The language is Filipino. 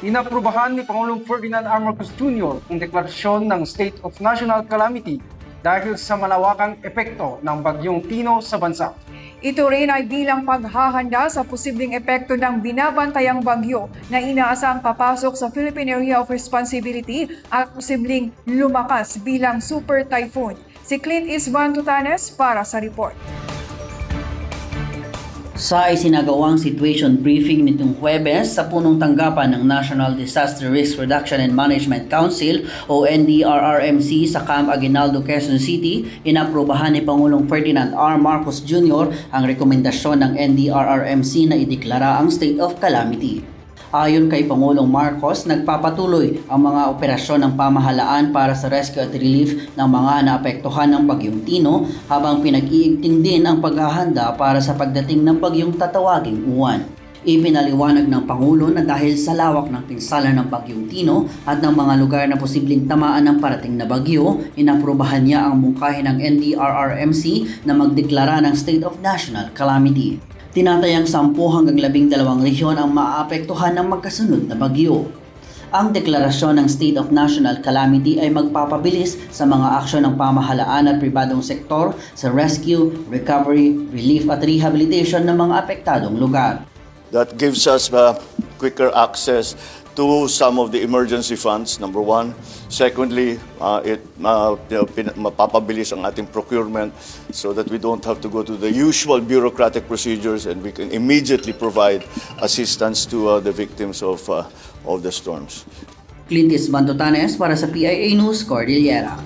inaprubahan ni Pangulong Ferdinand R. Marcos Jr. ang deklarasyon ng State of National Calamity dahil sa malawakang epekto ng bagyong Tino sa bansa. Ito rin ay bilang paghahanda sa posibleng epekto ng binabantayang bagyo na inaasang papasok sa Philippine Area of Responsibility at posibleng lumakas bilang super typhoon. Si Clint Isban Tutanes para sa report. Sa isinagawang situation briefing nitong Huwebes sa punong tanggapan ng National Disaster Risk Reduction and Management Council o NDRRMC sa Camp Aguinaldo, Quezon City, inaprubahan ni Pangulong Ferdinand R. Marcos Jr. ang rekomendasyon ng NDRRMC na ideklara ang state of calamity. Ayon kay Pangulong Marcos, nagpapatuloy ang mga operasyon ng pamahalaan para sa rescue at relief ng mga naapektuhan ng Bagyong Tino habang pinag-iigting din ang paghahanda para sa pagdating ng bagyong tatawaging Uwan. Ipinaliwanag ng Pangulo na dahil sa lawak ng pinsala ng Bagyong Tino at ng mga lugar na posibleng tamaan ng parating na bagyo, inaprubahan niya ang mungkahi ng NDRRMC na magdeklara ng State of National Calamity. Tinatayang 10 hanggang 12 rehiyon ang maapektuhan ng magkasunod na bagyo. Ang deklarasyon ng State of National Calamity ay magpapabilis sa mga aksyon ng pamahalaan at pribadong sektor sa rescue, recovery, relief at rehabilitation ng mga apektadong lugar. That gives us uh, quicker access to some of the emergency funds, number one. Secondly, uh, it uh, mapapabilis ang ating procurement so that we don't have to go to the usual bureaucratic procedures and we can immediately provide assistance to uh, the victims of, uh, of the storms. Clintis Bantotanes para sa PIA News, Cordillera.